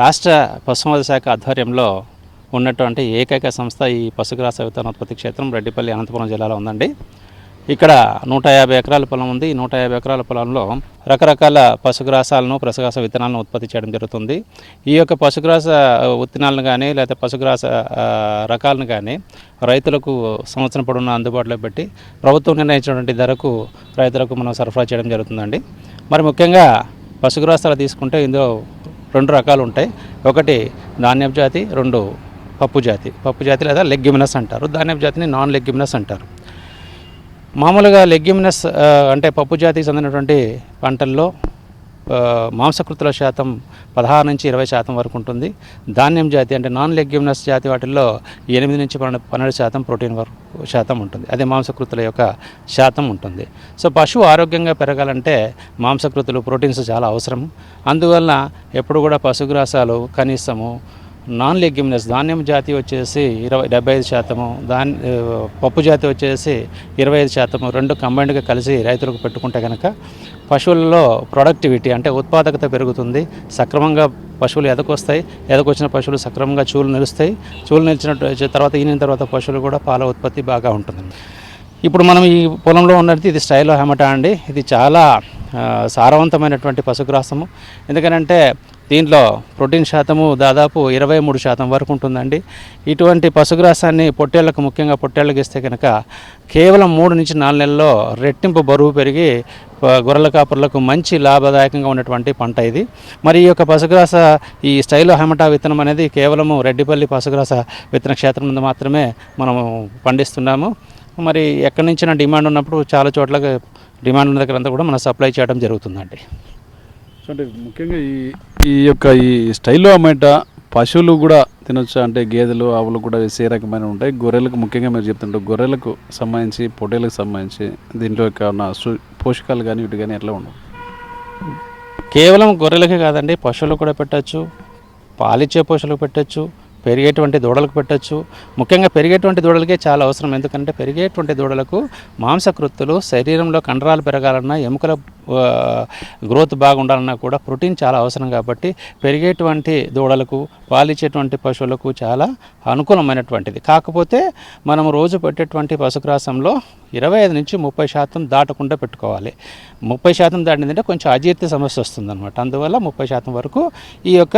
రాష్ట్ర పశుసంవర్ధక శాఖ ఆధ్వర్యంలో ఉన్నటువంటి ఏకైక సంస్థ ఈ పశుగ్రాస విత్తనోత్పత్తి క్షేత్రం రెడ్డిపల్లి అనంతపురం జిల్లాలో ఉందండి. ఇక్కడ నూట యాభై ఎకరాల పొలం ఉంది. ఈ నూట యాభై ఎకరాల పొలంలో రకరకాల పశుగ్రాసాలను పశుగ్రాస విత్తనాలను ఉత్పత్తి చేయడం జరుగుతుంది. ఈ యొక్క పశుగ్రాస విత్తనాలను కానీ లేదా పశుగ్రాస రకాలను కానీ రైతులకు సంవత్సరం పొడవున అందుబాటులో పెట్టి ప్రభుత్వం నిర్ణయించినటువంటి ధరకు రైతులకు మనం సరఫరా చేయడం జరుగుతుందండి. మరి ముఖ్యంగా పశుగ్రాసాలు తీసుకుంటే ఇందులో రెండు రకాలు ఉంటాయి. ఒకటి ధాన్యపు జాతి రెండు పప్పు జాతి. పప్పు జాతి లేదా లెగ్యుమినస్ అంటారు. ధాన్యపు జాతిని నాన్ లెగ్యుమినస్ అంటారు. మామూలుగా లెగ్యుమినస్ అంటే పప్పు జాతికి చెందినటువంటి పంటల్లో మాంసకృతుల శాతం పదహారు నుంచి ఇరవై శాతం వరకు ఉంటుంది. ధాన్యం జాతి అంటే నాన్ లెగ్యూమినస్ జాతి వాటిల్లో ఎనిమిది నుంచి పన్నెండు పన్నెండు శాతం ప్రోటీన్ వరకు శాతం ఉంటుంది. అదే మాంసకృతుల యొక్క శాతం ఉంటుంది. సో పశువు ఆరోగ్యంగా పెరగాలంటే మాంసకృతులు ప్రోటీన్స్ చాలా అవసరం అందువల్ల ఎప్పుడు కూడా పశుగ్రాసాలు కనీసము నాన్ లెగ్గిమినస్ ధాన్యం జాతి వచ్చేసి ఇరవై డెబ్బై ఐదు శాతము దాన్ పప్పు జాతి వచ్చేసి ఇరవై ఐదు శాతము రెండు కంబైన్డ్గా కలిసి రైతులకు పెట్టుకుంటే కనుక పశువులలో ప్రొడక్టివిటీ అంటే ఉత్పాదకత పెరుగుతుంది. సక్రమంగా పశువులు ఎదకొస్తాయి. ఎదకొచ్చిన పశువులు సక్రమంగా చూలు నిలుస్తాయి. చూలు నిలిచిన తర్వాత ఈనిన తర్వాత పశువులు కూడా పాల ఉత్పత్తి బాగా ఉంటుంది. ఇప్పుడు మనం ఈ పొలంలో ఉన్నది ఇది స్టైలో హెమటా అండి. ఇది చాలా సారవంతమైనటువంటి పశుగ్రాసము. ఎందుకనంటే దీంట్లో ప్రోటీన్ శాతము దాదాపు ఇరవై మూడు శాతం వరకు ఉంటుందండి. ఇటువంటి పశుగ్రాసాన్ని పొట్టేళ్ళకు ముఖ్యంగా పొట్టేళ్ళకి ఇస్తే కనుక కేవలం మూడు నుంచి నాలుగు నెలల్లో రెట్టింపు బరువు పెరిగి గొర్రెల కాపర్లకు మంచి లాభదాయకంగా ఉన్నటువంటి పంట ఇది. మరి ఈ యొక్క పశుగ్రాస ఈ స్టైలో హెమటా విత్తనం అనేది కేవలము రెడ్డిపల్లి పశుగ్రాస విత్తన క్షేత్రం నుండి మాత్రమే మనము పండిస్తున్నాము. మరి ఎక్కడి నుంచిన డిమాండ్ ఉన్నప్పుడు చాలా చోట్ల డిమాండ్ ఉన్న దగ్గర అంతా కూడా మనం సప్లై చేయడం జరుగుతుందండి. సో అంటే ముఖ్యంగా ఈ ఈ యొక్క ఈ స్టైల్లో అమ్మేట పశువులు కూడా తినొచ్చు? అంటే గేదెలు ఆవులు కూడా వేసే రకమైన ఉంటాయి. గొర్రెలకు ముఖ్యంగా మీరు చెప్తుంటారు గొర్రెలకు సంబంధించి పొట్టేలకు సంబంధించి దీంట్లో యొక్క ఉన్న సు- పోషకాలు కానీ వీటి కానీ ఎట్లా ఉండవు? కేవలం గొర్రెలకే కాదండి పశువులకు కూడా పెట్టచ్చు పాలిచ్చే పశువులకు పెట్టచ్చు పెరిగేటువంటి దూడలకు పెట్టచ్చు. ముఖ్యంగా పెరిగేటువంటి దూడలకే చాలా అవసరం. ఎందుకంటే పెరిగేటువంటి దూడలకు మాంసకృత్తులు శరీరంలో కండరాలు పెరగాలన్నా ఎముకల గ్రోత్ బాగుండాలన్నా కూడా ప్రోటీన్ చాలా అవసరం కాబట్టి పెరిగేటువంటి దూడలకు పాలిచ్చేటువంటి పశువులకు చాలా అనుకూలమైనటువంటిది. కాకపోతే మనం రోజు పెట్టేటువంటి పశుగ్రాసంలో ఇరవై ఐదు నుంచి ముప్పై శాతం దాటకుండా పెట్టుకోవాలి. ముప్పై శాతం దాటిందంటే కొంచెం అజీర్తి సమస్య వస్తుందన్నమాట. అందువల్ల ముప్పై శాతం వరకు ఈ యొక్క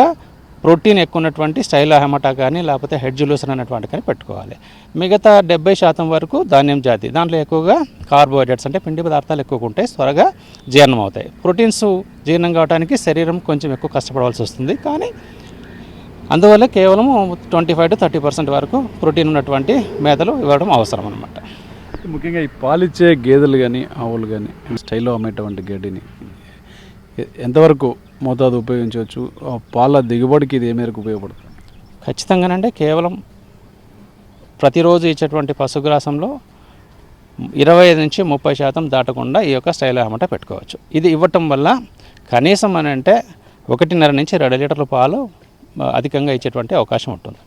ప్రోటీన్ ఎక్కువ ఉన్నటువంటి స్టైల్ హెమటా కానీ లేకపోతే హెడ్ జులూసన్ అనేటువంటి కానీ పెట్టుకోవాలి. మిగతా డెబ్బై శాతం వరకు ధాన్యం జాతి. దాంట్లో ఎక్కువగా కార్బోహైడ్రేట్స్ అంటే పిండి పదార్థాలు ఎక్కువగా ఉంటాయి త్వరగా జీర్ణం అవుతాయి ప్రోటీన్స్ జీర్ణం కావడానికి శరీరం కొంచెం ఎక్కువ కష్టపడవలసి వస్తుంది. కానీ అందువల్ల కేవలం twenty five to thirty percent వరకు ప్రోటీన్ ఉన్నటువంటి మేతలు ఇవ్వడం అవసరం అనమాట ముఖ్యంగా ఈ పాలిచ్చే గేదెలు కానీ ఆవులు కానీ స్టైల్లో అమ్మేటువంటి గడ్డిని ఎంతవరకు మోతాదు ఉపయోగించవచ్చు. ఆ పాల దిగుబడికి ఇది ఏ మేరకు ఉపయోగపడుతుంది. ఖచ్చితంగానంటే కేవలం ప్రతిరోజు ఇచ్చేటువంటి పశుగ్రాసంలో ఇరవై ఐదు నుంచి ముప్పై శాతం దాటకుండా ఈ యొక్క స్టైల్ అమ్మట పెట్టుకోవచ్చు. ఇది ఇవ్వటం వల్ల కనీసం అని అంటే ఒకటిన్నర నుంచి రెండు లీటర్ల పాలు అధికంగా ఇచ్చేటువంటి అవకాశం ఉంటుంది.